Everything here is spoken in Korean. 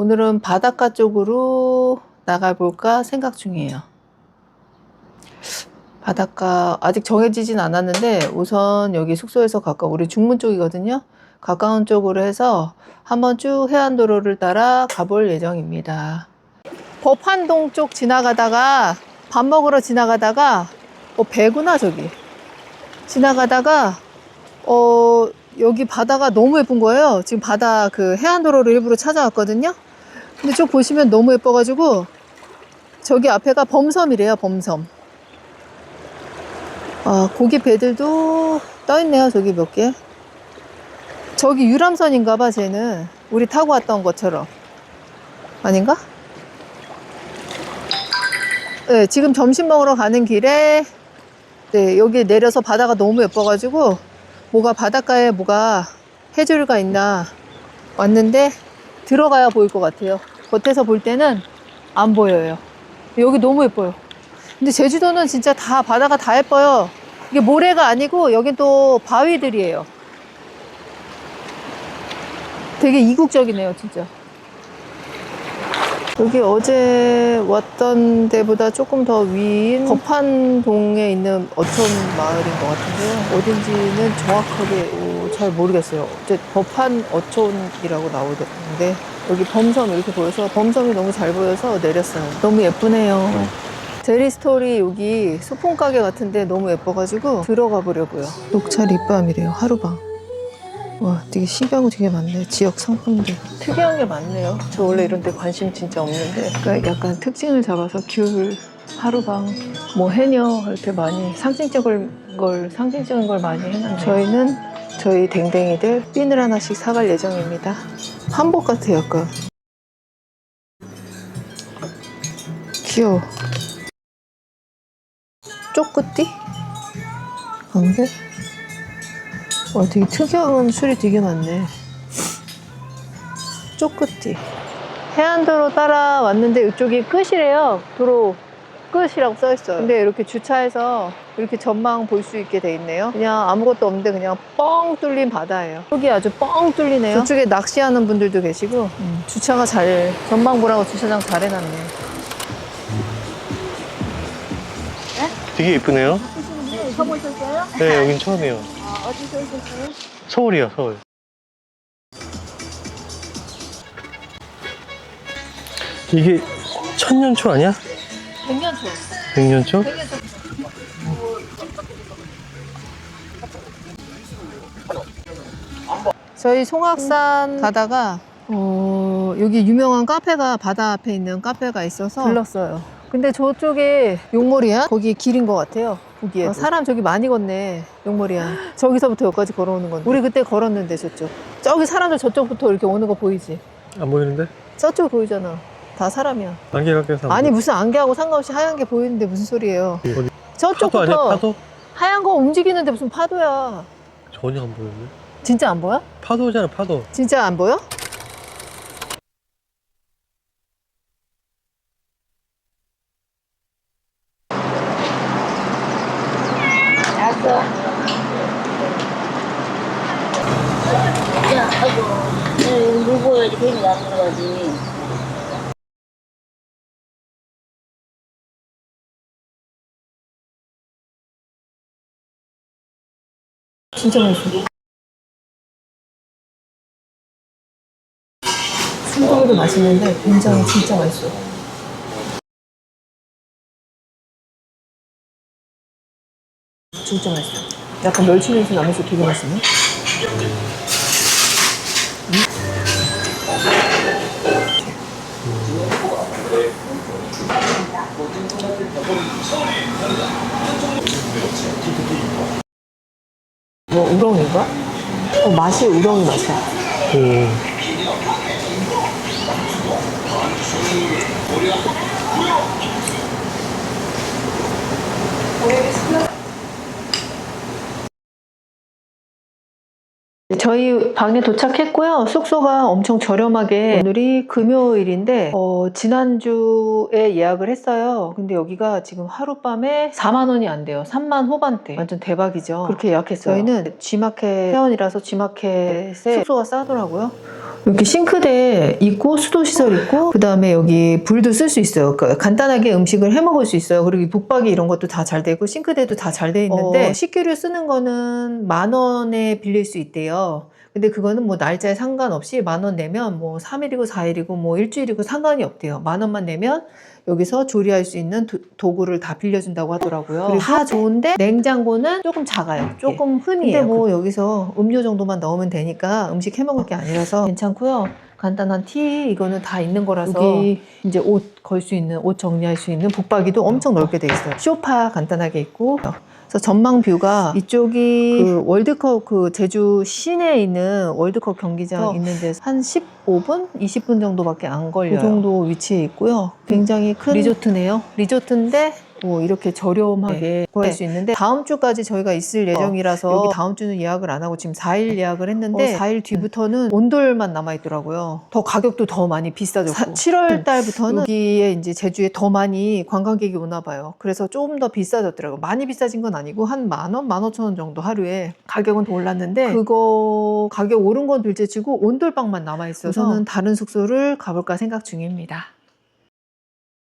오늘은 바닷가 쪽으로 나가볼까 생각 중이에요. 바닷가 아직 정해지진 않았는데 우선 여기 숙소에서 가까운 우리 중문 쪽이거든요. 가까운 쪽으로 해서 한번 쭉 해안도로를 따라 가볼 예정입니다. 법한동 쪽 지나가다가 밥 먹으러 지나가다가 어 배구나 저기 지나가다가 어 여기 바다가 너무 예쁜 거예요. 지금 바다 그 해안도로를 일부러 찾아왔거든요. 근데 쭉 보시면 너무 예뻐가지고 저기 앞에가 범섬이래요. 범섬. 아 고기 배들도 떠 있네요. 저기 몇 개. 저기 유람선인가봐. 쟤는 우리 타고 왔던 것처럼 아닌가? 네, 지금 점심 먹으러 가는 길에 네, 여기 내려서 바다가 너무 예뻐가지고 뭐가 바닷가에 뭐가 해조류가 있나 왔는데 들어가야 보일 것 같아요. 겉에서 볼 때는 안 보여요. 여기 너무 예뻐요. 근데 제주도는 진짜 다 바다가 다 예뻐요. 이게 모래가 아니고 여긴 또 바위들이에요. 되게 이국적이네요, 진짜. 여기 어제 왔던 데보다 조금 더 위인 법한동에 있는 어촌 마을인 것 같은데요. 어딘지는 정확하게 어, 잘 모르겠어요. 어째 법한 어촌이라고 나오던데 여기 범섬 이렇게 보여서 범섬이 너무 잘 보여서 내렸어요. 너무 예쁘네요. 제리스토리 여기 소품 가게 같은데 너무 예뻐가지고 들어가 보려고요. 녹차 립밤이래요. 하루방. 와, 되게 신기한 거 되게 많네. 지역 상품들. 특이한 게 많네요. 저 원래 이런 데 관심 진짜 없는데. 그러니까 약간 특징을 잡아서 귤, 하루방, 뭐 해녀 이렇게 많이 상징적인 걸, 상징적인 걸 많이 해놨네요. 저희는 저희 댕댕이들 핀을 하나씩 사갈 예정입니다. 한복 같아, 약간. 귀여워. 쪼끄띠? 안개? 와, 되게 특이한 술이 되게 많네. 쪼끄띠. 해안도로 따라왔는데 이쪽이 끝이래요. 도로 끝이라고 써있어요. 근데 이렇게 주차해서 이렇게 전망 볼 수 있게 돼 있네요. 그냥 아무것도 없는데 그냥 뻥 뚫린 바다예요. 여기 아주 뻥 뚫리네요. 저쪽에 낚시하는 분들도 계시고 음, 주차가 잘 전망 보라고 주차장 잘 해놨네. 되게 예쁘네요. 처음 오셨어요? 네, 여긴 처음이에요. 아, 어디서 오셨어요? 서울이요, 서울. 이게 천년초 아니야? 백년초. 백년초? 저희 송악산 가다가 어, 여기 유명한 카페가 바다 앞에 있는 카페가 있어서 들렀어요. 근데 저쪽에 용머리야? 거기 길인 것 같아요. 보기에 어, 사람 저기 많이 걷네. 용머리야. 저기서부터 여기까지 걸어오는 건데. 우리 그때 걸었는데 저쪽. 저기 사람들 저쪽부터 이렇게 오는 거 보이지? 안 보이는데? 저쪽 보이잖아. 다 사람이야. 안개가 껴서 안 아니 무슨 안개하고 상관없이 하얀 게 보이는데 무슨 소리예요? 보여. 어디? 저쪽부터 파도 아니야, 파도? 하얀 거 움직이는데 무슨 파도야? 전혀 안 보이는데? 진짜 안 보여? 파도잖아, 파도. 진짜 안 보여? 알았어. 야, 아이고. 네, 물 안 들어가지. 진짜 맛있어. 순두부도 맛있는데 된장이 진짜 맛있어. 진짜 맛있어. 약간 멸치 냄새 나면서 되게 맛있네. 뭐 우렁인가? 어, 맛이 우렁이 맛이야. 음. 저희 방에 도착했고요. 숙소가 엄청 저렴하게 오늘이 금요일인데 어, 지난주에 예약을 했어요. 근데 여기가 지금 하룻밤에 4만 원이 안 돼요. 3만 후반대. 완전 대박이죠. 그렇게 예약했어요. 저희는 G마켓 회원이라서 G마켓에 숙소가 싸더라고요. 이렇게 싱크대 있고 수도 시설 있고 그 다음에 여기 불도 쓸 수 있어요. 그러니까 간단하게 음식을 해 먹을 수 있어요. 그리고 이 북박이 이런 것도 다 잘 되고 싱크대도 다 잘 돼 있는데 어. 식기류 쓰는 거는 만 원에 빌릴 수 있대요. 근데 그거는 뭐 날짜에 상관없이 만 원 내면 뭐 3일이고 4일이고 뭐 일주일이고 상관이 없대요. 만 원만 내면 여기서 조리할 수 있는 도, 구를 다 빌려준다고 하더라고요. 다 좋은데 냉장고는 조금 작아요. 조금 흔해요. 근데 뭐 여기서 음료 정도만 넣으면 되니까 음식 해 먹을 게 아니라서 괜찮고요. 간단한 티 이거는 다 있는 거라서 여기 이제 옷 걸 수 있는 옷 정리할 수 있는 북박이도 엄청 넓게 돼 있어요. 소파 간단하게 있고 그래서 전망 뷰가 이쪽이 그 월드컵 그 제주 시내에 있는 월드컵 경기장 어. 있는 데서 한 15분, 20분 정도밖에 안 걸려요. 그 정도 위치에 있고요. 굉장히 큰 리조트네요. 리조트인데 뭐 이렇게 저렴하게 구할 수 있는데 다음 주까지 저희가 있을 예정이라서 여기 다음 주는 예약을 안 하고 지금 4일 예약을 했는데 어, 4일 뒤부터는 온돌만 남아 있더라고요. 더 가격도 더 많이 비싸졌고 7월 달부터는 여기에 이제 제주에 더 많이 관광객이 오나 봐요. 그래서 조금 더 비싸졌더라고요. 많이 비싸진 건 아니고 한 만 원, 만 오천 원 정도 하루에 가격은 더 올랐는데 그거 가격 오른 건 둘째치고 온돌방만 남아 있어서 저는 다른 숙소를 가볼까 생각 중입니다.